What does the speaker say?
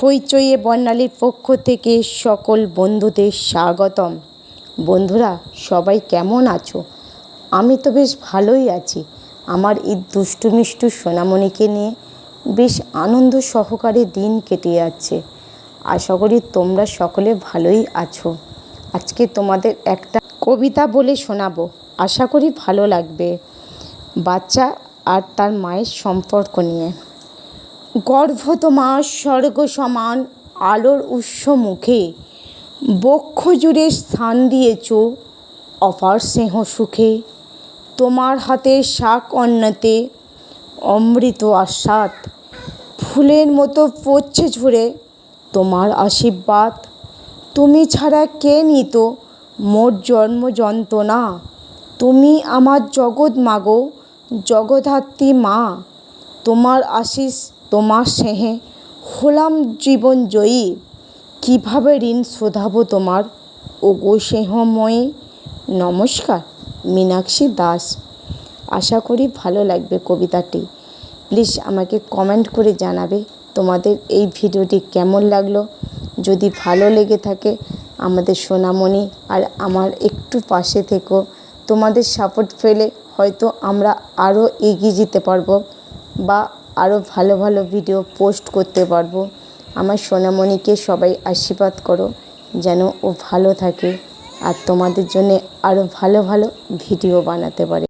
হইচইয়ে বর্ণালীর পক্ষ থেকে সকল বন্ধুদের স্বাগতম। বন্ধুরা, সবাই কেমন আছো? আমি তো বেশ ভালোই আছি। আমার এই দুষ্টু মিষ্টু সোনামণিকে নিয়ে বেশ আনন্দ সহকারে দিন কেটে যাচ্ছে। আশা করি তোমরা সকলে ভালোই আছো। আজকে তোমাদের একটা কবিতা বলে শোনাবো। আশা করি ভালো লাগবে। বাচ্চা আর তার মায়ের সম্পর্ক নিয়ে। গর্ভ তোমার স্বর্গ সমান আলোর উৎস মুখে। বক্ষ জুড়ে স্থান দিয়েছ অপার স্নেহ সুখে। তোমার হাতের শাক অন্নতে অমৃত আস্বাদ। ফুলের মতো পড়ছে ঝুড়ে তোমার আশীর্বাদ। তুমি ছাড়া কে নিত মোর জন্ম যন্ত্রণা? তুমি আমার জগৎ মাগো জগধাত্রী মা। তোমার আশিস তোমার স্নেহে হলাম জীবন জয়ী। কীভাবে ঋণ শোধাবো তোমার? ওগো স্নেহময়ী নমস্কার, মীনাক্ষী দাস। আশা করি ভালো লাগবে কবিতাটি। প্লিজ আমাকে কমেন্ট করে জানাবে তোমাদের এই ভিডিওটি কেমন লাগল। যদি ভালো লেগে থাকে আমাদের সোনামণি আর আমার একটু পাশে থেকো। তোমাদের সাপোর্ট পেলে হয়তো আমরা আরও এগিয়ে যেতে পারব বা আরও ভালো ভালো ভিডিও পোস্ট করতে পারব। আমার সোনামণিকে সবাই আশীর্বাদ করো, যেন ও ভালো থাকে। আর তোমাদের জন্যে আরও ভালো ভালো ভিডিও বানাতে পারে।